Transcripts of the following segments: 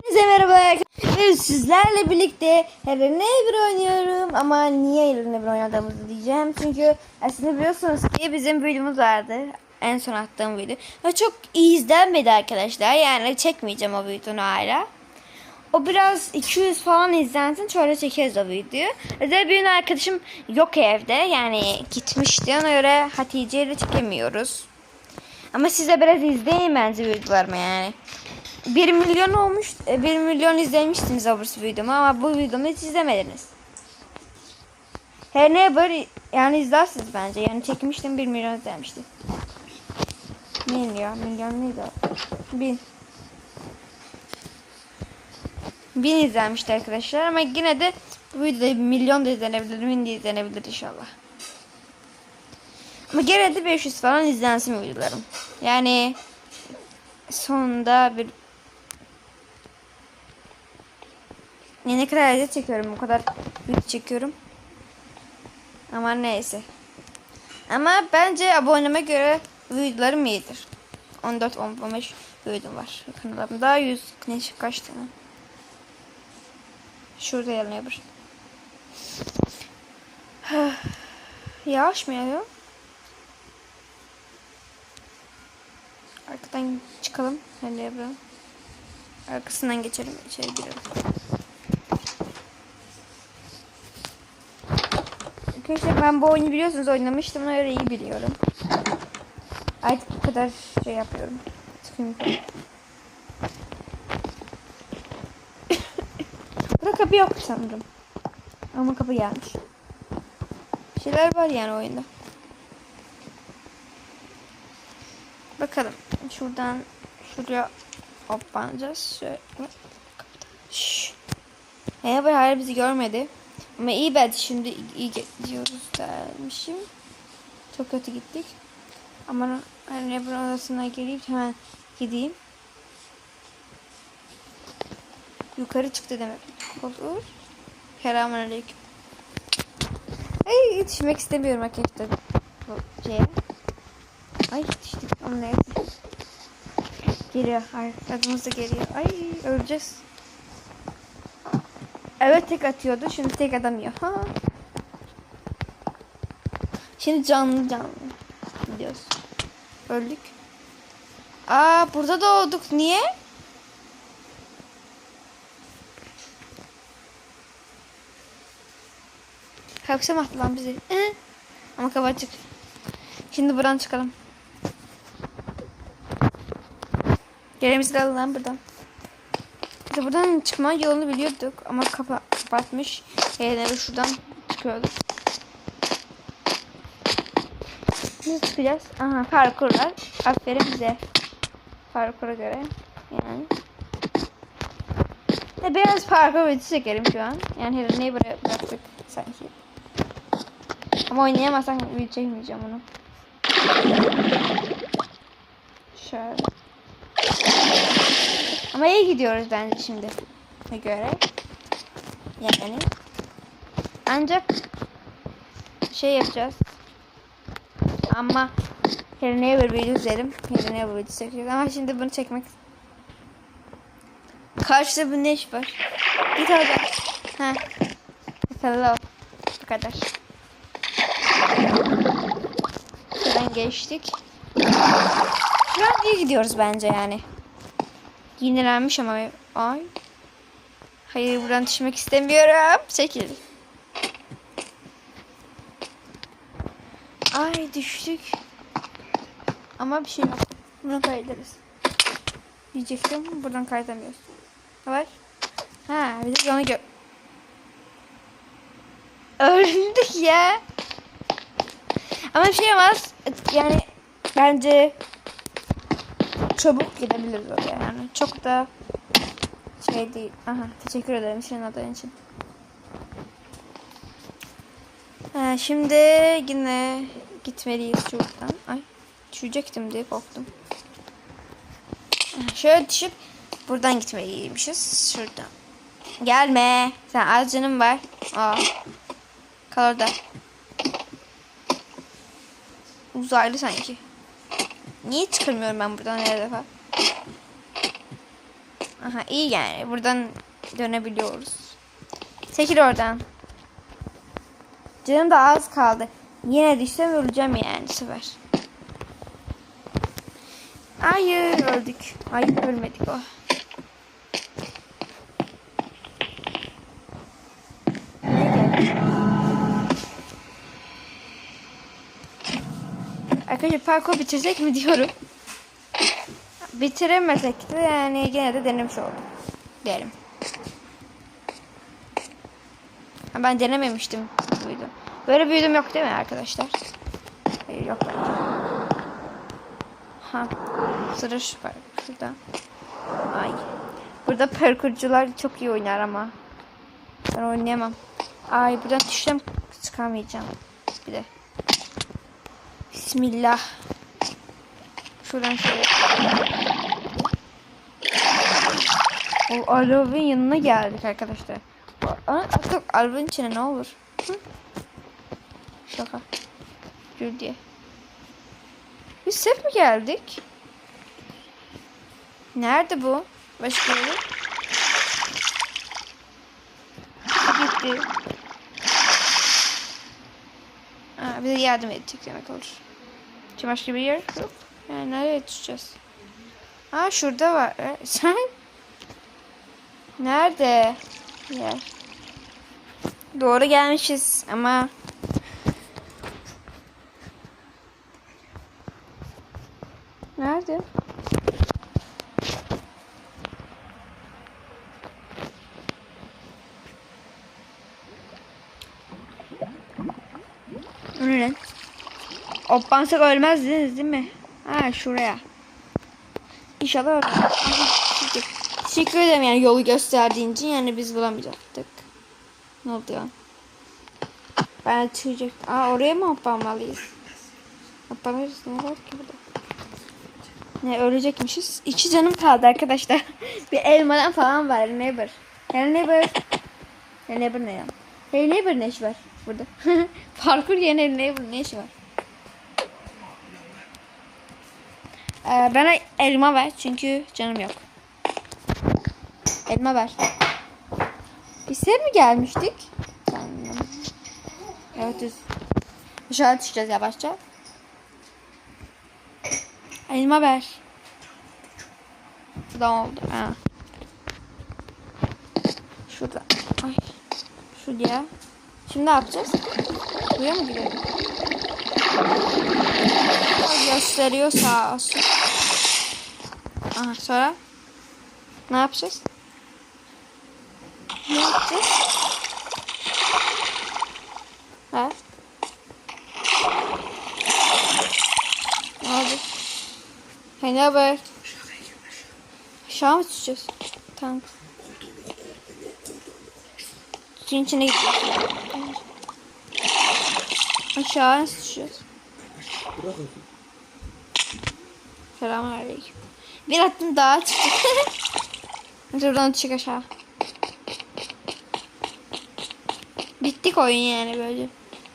Hepinize merhaba arkadaşlar. Sizlerle birlikte Helen bir oynuyorum. Ama niye Helen bir oynadığımızı diyeceğim. Çünkü aslında biliyorsunuz ki bizim videomuz vardı. En son attığım video. Ve çok iyi izlenmedi arkadaşlar. Yani çekmeyeceğim o videonu hala. O biraz 200 falan izlensin. Şöyle çekeriz o videoyu. Özel bir arkadaşım yok evde. Yani gitmişti. Ona göre Hatice ile çekemiyoruz. Ama size biraz izleyin bence videolarımı yani. 1 milyon olmuş, 1 milyon izlemiştiniz aburs videomu ama bu videomu hiç izlemediniz. Her ne böyle yani izlersiniz bence. Yani çekmiştim 1 milyon izlemişti. Milyon, milyon neydi o? Bin. Bin izlenmişti arkadaşlar ama yine de bu videoda milyon da izlenebilir, bin de izlenebilir inşallah. Ama gene de 500 falan izlensin videolarım. Yani sonunda bir ne, ne kadar edit çekiyorum o kadar video çekiyorum. Ama neyse. Ama bence aboneme göre videolarım iyidir. 14 15 videom var kanalımda. 100 ne kaç tane? Şurada yanıyor bir. Yavaş mı yağıyor? Arkadan çıkalım. Hadi yapalım. Arkasından geçelim. içeri girelim. Arkadaşlar ben bu oyunu biliyorsunuz oynamıştım. Göre iyi biliyorum. Artık bu kadar şey yapıyorum. Çıkayım. Burada kapı yok sanırım. Ama kapı gelmiş. Bir şeyler var yani oyunda. Bakalım. Şuradan şuraya hoplanacağız. Şöyle. Şşş. Bu hala bizi görmedi. Ama iyi belki şimdi iyi gidiyoruz dermişim. Çok kötü gittik. Ama hani buranın odasına gireyim hemen gideyim. Yukarı çıktı demek olur. Selamünaleyküm. Ay yetişmek istemiyorum arkadaşlar. Bu şeye. Ay yetiştik. Ama neyse. Geliyor. Arkamızda geliyor. Ay öleceğiz. Evet tek atıyordu. Şimdi tek adamıyor. Ha. Şimdi canlı canlı. Gidiyoruz. Öldük. Aa burada doğduk. Niye? Mi attı lan bizi? Ama kapı açık. Şimdi buradan çıkalım. Yerimizi de alalım buradan. Biz buradan çıkma yolunu biliyorduk ama kapa kapatmış. Yerleri şuradan çıkıyorduk. Nasıl çıkacağız? Aha parkurlar. Aferin bize. Parkura göre. Yani. De biraz parkur videosu çekelim şu an. Yani her neyi buraya bıraktık sanki. Ama oynayamazsam video çekmeyeceğim onu. Şöyle. Ama iyi gidiyoruz bence şimdi. Ne göre. Yani. Ancak şey yapacağız. Ama Helena'ya bir video izlerim. Helena'ya bir video çekeceğiz. Ama şimdi bunu çekmek Karşıda bu ne iş var? Git orada. Ha. Hello. Bu kadar. Şuradan geçtik. Şu an iyi gidiyoruz bence yani. Yenilenmiş ama ay. Hayır buradan düşmek istemiyorum. Çekil. Ay düştük. Ama bir şey yok. Bunu kaydederiz. Diyecektim. Buradan kaydamıyoruz. Ne var? Ha bir de onu gör. Öldük ya. Ama bir şey olmaz. Yani bence çabuk gidebiliriz oraya yani. Çok da şey değil. Aha teşekkür ederim senin adın için. Ha, şimdi yine gitmeliyiz şuradan. Ay düşecektim diye korktum. Şöyle düşüp buradan gitmeliymişiz. Şuradan. Gelme. Sen az canım var. Aa. Kal orada. Uzaylı sanki. Niye çıkamıyorum ben buradan her defa? Aha iyi yani. Buradan dönebiliyoruz. Çekil oradan. Canım da az kaldı. Yine düşsem öleceğim yani sefer. Hayır öldük. Hayır ölmedik o. Ne Arkadaşlar parkur bitirsek mi diyorum. Bitiremesek de yani gene de denemiş oldum. Ha, Ben denememiştim büyüdüm. Böyle büyüdüm yok değil mi arkadaşlar? Hayır yok. Ha. Sıra şu. Şurada. Ay. Burada parkurcular çok iyi oynar ama. Ben oynayamam. Ay buradan düşsem çıkamayacağım. Bir de. Bismillah. Şuradan şöyle. O Alvin yanına geldik arkadaşlar. Aa, Artık Alvin içine ne olur? Hı? Şaka. Gül diye. Biz sef mi geldik? Nerede bu? Başka yeri? Gitti. Aa, bize yardım edecek demek olur. Şimdi başka bir yer yok. Yani nereye düşeceğiz? Aa şurada var. E, Sen? Nerede? Yer. Doğru gelmişiz ama Nerede? O Hoppansak ölmezdiniz değil mi? Ha şuraya. İnşallah ölmez. Teşekkür. Ederim yani yolu gösterdiğin için yani biz bulamayacaktık. Ne oldu ya? Ben çıkacak. Aa oraya mı hoppanmalıyız? Hoppanırız ne var ki burada? Ne ölecekmişiz. İki canım kaldı arkadaşlar. bir elmadan falan var. Neighbor. Hello neighbor. Hello neighbor ne ya? Hello neighbor ne iş var burada? Parkur yerine Hello neighbor ne işi var? Ee, bana elma ver çünkü canım yok. Elma ver. Biz mi gelmiştik? Evet düz. Aşağı düşeceğiz yavaşça. Elma ver. Şurada oldu. Ha. Şurada. Ay. Şuraya. Şimdi ne yapacağız? Buraya mı gidelim? Gösteriyor sağ olsun. Aha sonra ne yapacağız? Ne yapacağız? Ha? Ne oldu? Hey ne haber? Aşağı mı düşeceğiz? Tamam. Suyun içine gidiyoruz. Aşağı düşeceğiz? Selamünaleyküm. Bir attım daha çıktık. Buradan çık aşağı. Bittik oyun yani böyle.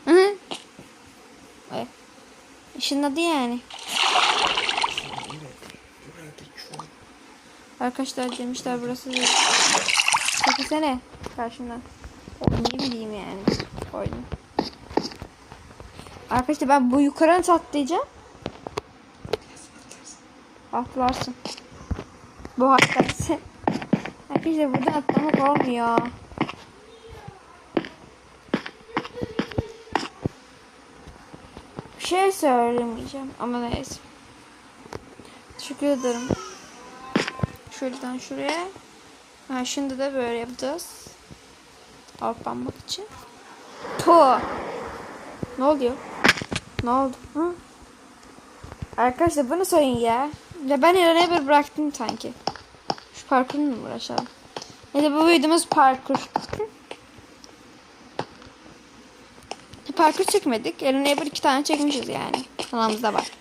Hı hı. Işınladı yani. Arkadaşlar demişler burası değil. Çekilsene karşımdan. Ne bileyim yani. Koydum. Arkadaşlar ben bu yukarı nasıl atlayacağım? Atlarsın. Bu atlarsın. Arkadaşlar burada atlamak olmuyor. Bir şey söylemeyeceğim ama neyse. Teşekkür ederim. Şuradan şuraya. Ha, şimdi de böyle yapacağız. Alpanmak için. Po. Ne oluyor? Ne oldu? Hı? Arkadaşlar bunu söyleyin ya. Ya ben yarına bir bıraktım sanki. Şu parkurla mı uğraşalım? Neyse bu videomuz parkur. Parkur çekmedik. Yarına bir iki tane çekmişiz yani. Kanalımızda var.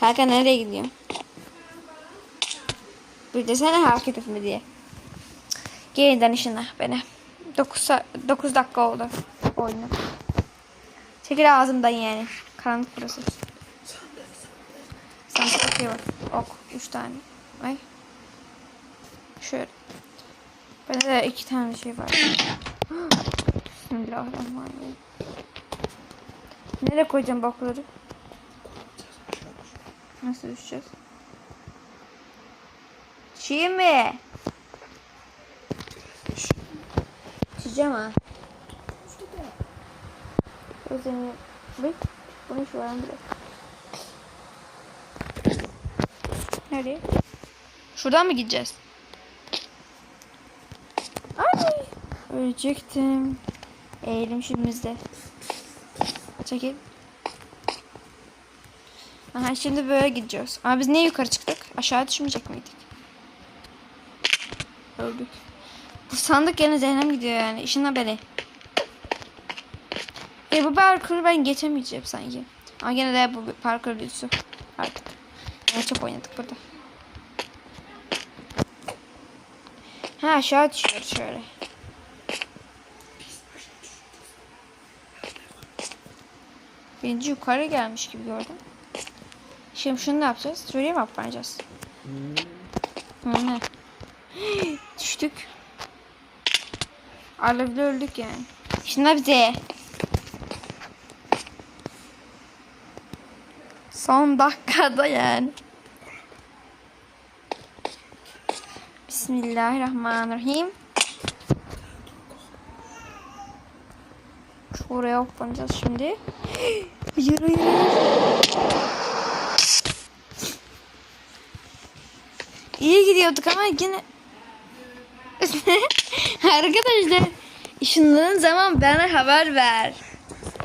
Kanka nereye gidiyorsun? Bir desene hareket etme diye. Yeniden işine beni. 9, 9 dakika oldu oyunu. Çekil ağzımdan yani. Karanlık burası. Bakıyor bak. Ok. 3 tane. Ay. Şöyle. Bende de iki tane şey var. Bismillahirrahmanirrahim. Nereye koyacağım bakları? Nasıl düşeceğiz? Çiğ mi? Çiğeceğim ha. Özeni. Bak. Bunu şu an bile. Nereye? Şuradan mı gideceğiz? Ay. Ölecektim. Eğilim şimdimizde. Çekil. Aha şimdi böyle gideceğiz. Ama biz niye yukarı çıktık? Aşağı düşmeyecek miydik? Öldük. Bu sandık yerine Zeynep gidiyor yani. İşin haberi. E bu parkuru ben geçemeyeceğim sanki. Ama gene de bu parkur videosu. Artık. Yani çok oynadık burada. Ha aşağı düşüyor şöyle. Birinci yukarı gelmiş gibi gördüm. Şimdi şunu ne yapacağız? Şuraya mı atlayacağız? Hı, ne? Düştük. Alevle öldük yani. Şimdi bize. Son dakikada yani. Bismillahirrahmanirrahim. Şuraya hoplanacağız şimdi. Yürü yürü. İyi gidiyorduk ama yine... Arkadaşlar ışınladığın zaman bana haber ver.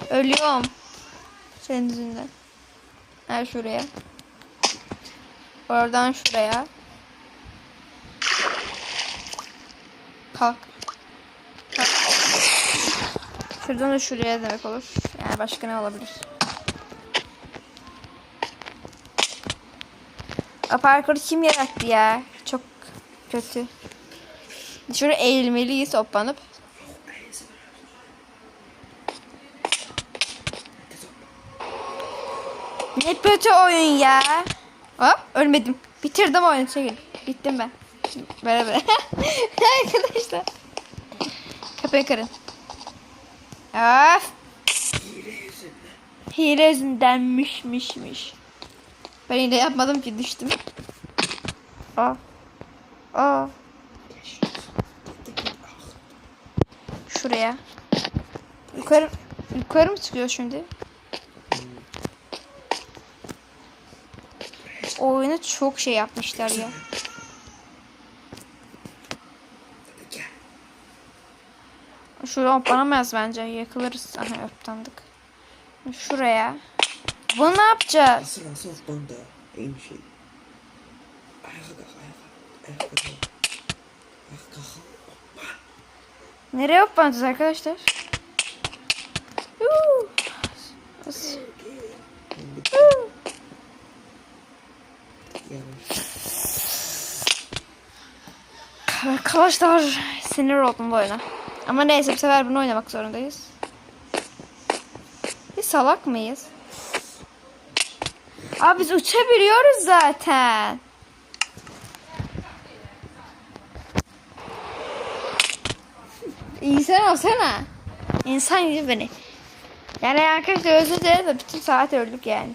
Ölüyorum. Senin yüzünden. Her şuraya. Oradan şuraya. Kalk. Kalk. Şuradan da şuraya demek olur. Yani başka ne olabilir? O parkuru kim yarattı ya? Çok kötü. Şuraya eğilmeliyiz hoplanıp. Ne kötü oyun ya. Hop ölmedim. Bitirdim oyunu çekil. Bittim ben. Böyle. Arkadaşlar. Kapıyı kırın. Of. Hile yüzündenmişmişmiş. Ben hile yapmadım ki düştüm. Aa. Aa. Şuraya. Yukarı yukarı mı çıkıyor şimdi? Oyunu çok şey yapmışlar ya. Şuraya hoplanamayız bence. Yakılırız. Aha öptandık. Şuraya. Bunu ne yapacağız? Asıl asıl hoppandı. İyi şey. Ayağa kalk ayağa. Ayağa kalk. Ayağa kalk. Nereye hoplanacağız arkadaşlar? Arkadaşlar sinir oldum bu oyuna. Ama neyse bu sefer bunu oynamak zorundayız. Biz salak mıyız? Abi biz uçabiliyoruz zaten. İnsan olsana. İnsan gibi beni. Yani arkadaşlar özür dileriz de bütün saat öldük yani.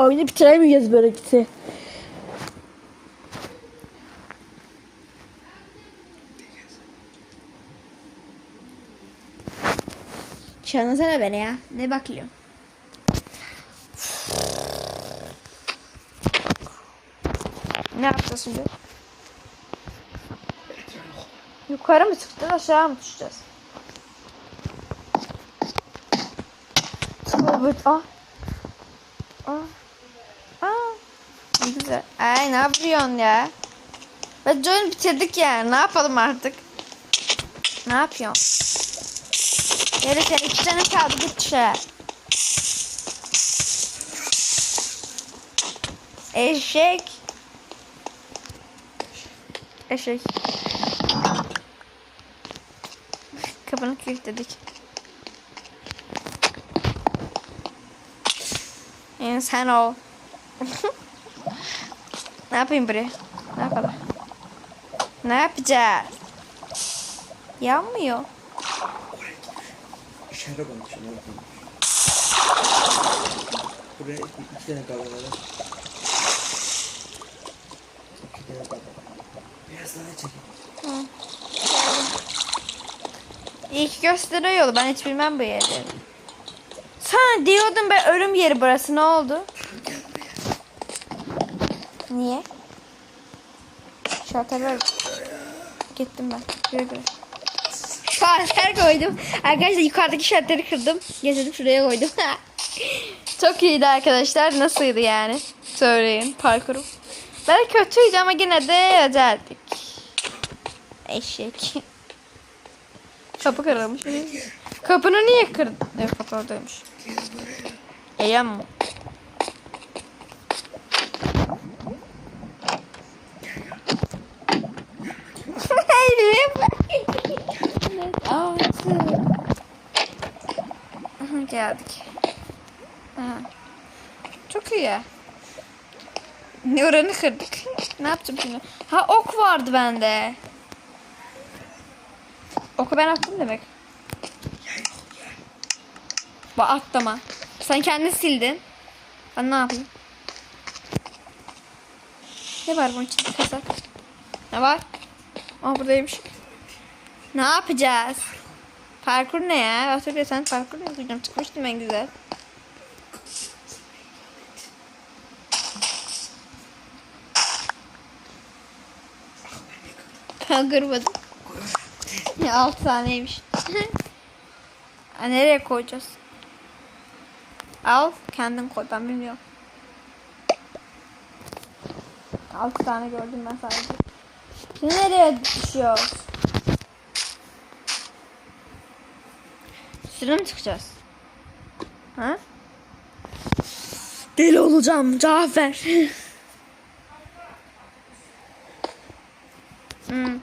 Oyunu bitiremeyeceğiz böyle gitse. Çalmasana beni ya. Ne bakıyorsun? Ne yapacağız şimdi? Yukarı mı çıkacağız aşağı mı düşeceğiz? Ah. Ah. Ah. Güzel. Ay ne yapıyorsun ya? Bence oyunu bitirdik ya. Ne yapalım artık? Ne yapıyorsun? Yere sen iki tane kaldı git dışarı. Eşek. Eşek. Kapını kilitledik. Yani sen ol. ne yapayım buraya? Ne yapalım? Ne yapacağız? Yanmıyor. Ne koymuş. Buraya iki, tane kahve var. İki tane kahve. Biraz daha çekin. İyi ki gösteriyor. Ben hiç bilmem bu yeri. Sana diyordum ben ölüm yeri burası. Ne oldu? Niye? Şalterler gittim ben. Güle güle. Koydum. Arkadaşlar yukarıdaki şalteri kırdım. Getirdim şuraya koydum. Çok iyiydi arkadaşlar. Nasıldı yani? Söyleyin parkurum. Ben kötüydü ama yine de özeldik. Eşek. Kapı kırılmış. Kapını niye kırdın? Evet kapı oradaymış. Eğlen mi? Aha, geldik. Aha. Çok iyi oranı kırdık. Ne yaptım şimdi? Ha ok vardı bende. Oku ben attım demek. Bak atlama. Sen kendini sildin. Ben ne yapayım? Ne var bunun içinde kazak? Ne var? Aa buradaymış. Ne yapacağız? Parkur ne ya? Hatırlıyorsan parkur ne yapacağım? Çıkmıştım en güzel. Ben kırmadım. Ya 6 taneymiş. Ha, Nereye koyacağız? Al kendin koy ben bilmiyorum. 6 tane gördüm ben sadece. Şimdi nereye düşüyoruz? Üstüne mi çıkacağız? Ha? Deli olacağım Cafer. Hmm.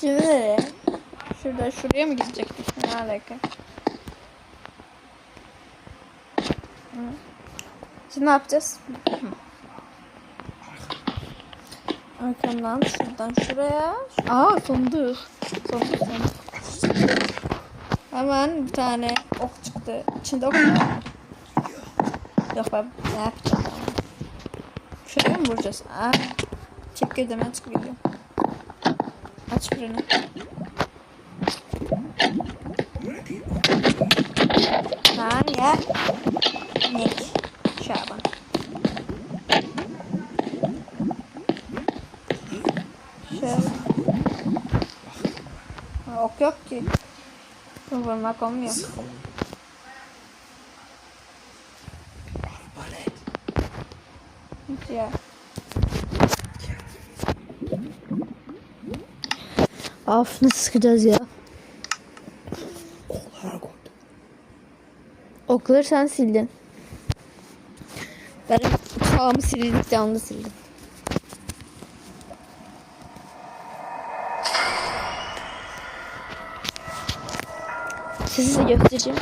Şimdi nereye? Şurada şuraya mı gidecektik? Ne alaka? Şimdi ne yapacağız? Arkamdan şuradan şuraya. Aa fındık. Fındık fındık. Hemen bir tane ok çıktı. İçinde ok mu? Yok ben ne yapacağım? Şuraya mı vuracağız? Aa, çık girdim ben çık geliyorum. Aç birini. Ha ya. Ne? Şaban. Şöyle. Ha, ok yok ki. Vurmak olmuyor. Ya. Af nasıl sıkacağız ya? Okları sen sildin. Ben sağımı sildik da sildim. Size de göstereceğim.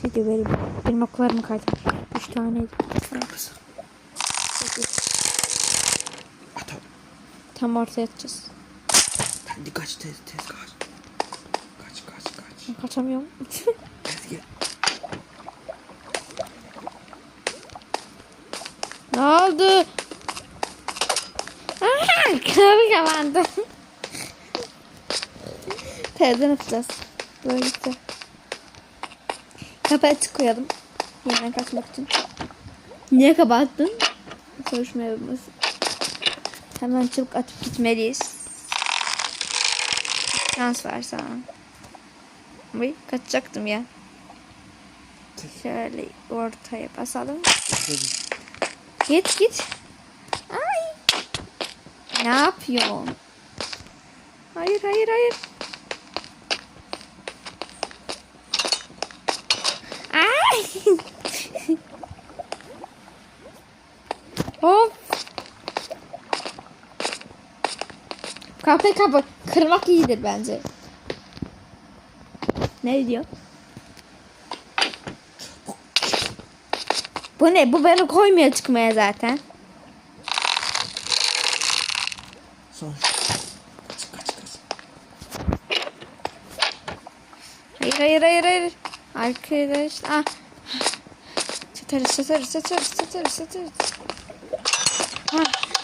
Şey de vereyim. Benim oklarım kaydı. Üç taneydi. Kırmızı. Atam. Tam ortaya atacağız. Hadi kaç tez tez kaç. Kaç kaç kaç. Kaçamıyorum. Tez gel. Ne oldu? Kapı kapandı. Perden atacağız. Böyle gitti. Kapıyı açık koyalım. Yeniden kaçmak için. Niye kapattın? Konuşma yapılması. Hemen çabuk atıp gitmeliyiz. Şans var sana. Uy, kaçacaktım ya. Şöyle ortaya basalım. Git git. Ay. Ne yapıyorsun? Hayır hayır hayır. Ay. Hop. Kapıyı kapı. Kırmak iyidir bence. Ne diyor? Bu ne? Bu beni koymuyor çıkmaya zaten. Son. Kaç kaç kaç. Hayır hayır hayır hayır. Arkadaş. Ah. Çatarız çatarız çatarız çatarız çatarız. Ha.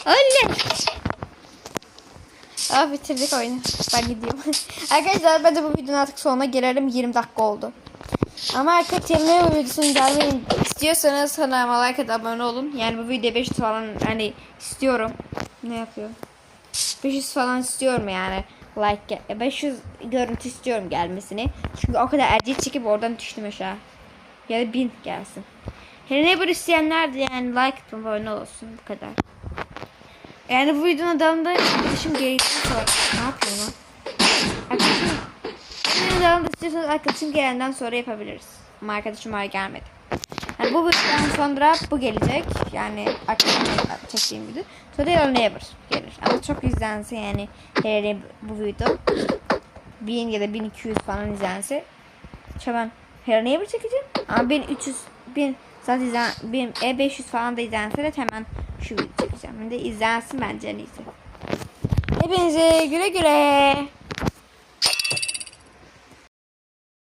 Öyle. Aa bitirdik oyunu. Ben gidiyorum. Arkadaşlar ben de bu videonun artık sonuna gelelim. 20 dakika oldu. Ama arkadaşlar ne bu videosunun gelmeyi istiyorsanız kanalıma like atıp abone olun. Yani bu video 500 falan hani istiyorum. Ne yapıyor? 500 falan istiyorum yani. Like gel- 500 görüntü istiyorum gelmesini. Çünkü o kadar acil çekip oradan düştüm aşağı. Ya da 1000 gelsin. Her bir isteyenler de yani like atıp abone olsun bu kadar. Yani bu videonun adamında arkadaşım geldikten sonra ne yapıyorum lan? Arkadaşım videonun adamında istiyorsanız arkadaşım gelenden sonra yapabiliriz. Ama arkadaşım hala gelmedi. Yani bu videodan sonra bu gelecek. Yani arkadaşımla çektiğim video. Sonra Neighbor gelir. Ama çok izlense yani hele bu video 1000 ya da 1200 falan izlense Hello Neighbor çekeceğim. Ama 1300 1000 zaten izlen, 1000 E500 falan da izlense de hemen şu video çekeceğim. De izlensin bence en. Hepinize güle güle.